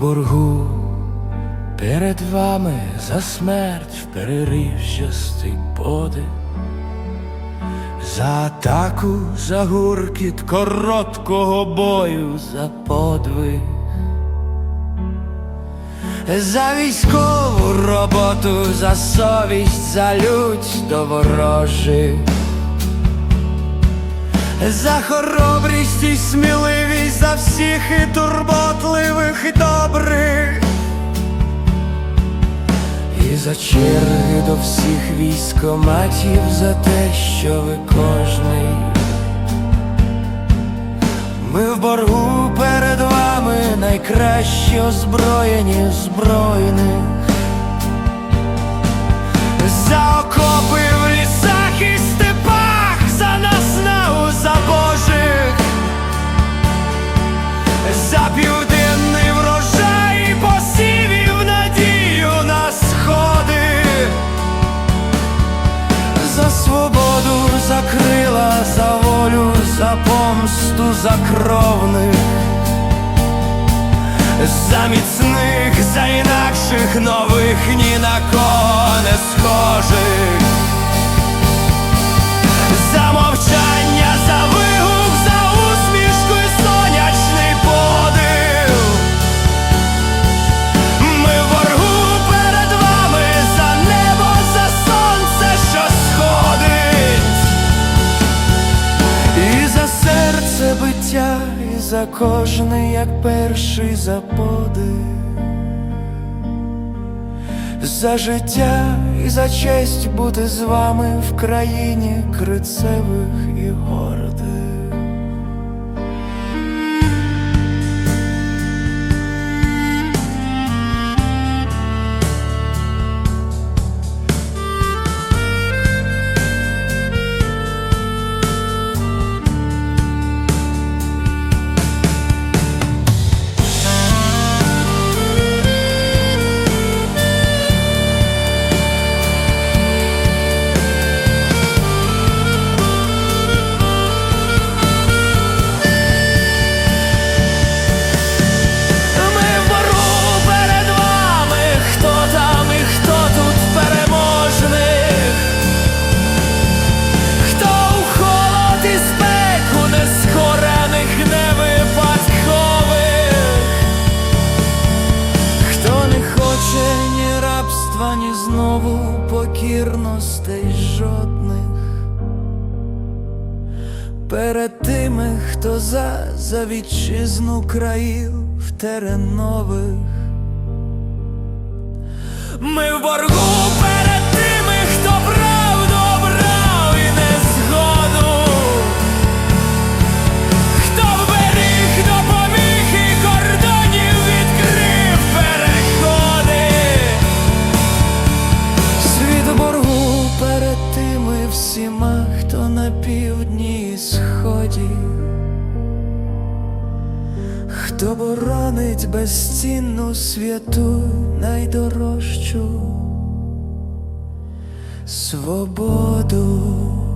боргу. Перед вами за смерть в переривчастий подих, за атаку, за гуркіт короткого бою, за подвиг, за військову роботу, за совість, за лють до ворожих. За хоробрість і сміливість, за всіх і турботливих і добрих, і за черги до всіх військоматів, за те, що ви кожний. Ми в боргу перед вами найкращі озброєні збройних. За окопи свободу, за крила, за волю, за помсту, за кровних. За міцних, за інакших нових ні на кого не схожих за кожний, як перший за подих, за життя і за честь бути з вами в країні крицевих і гордих. Перед тими, хто за, вітчизну країв теренових. Ми в боргу хто боронить безцінну святу найдорожчу свободу.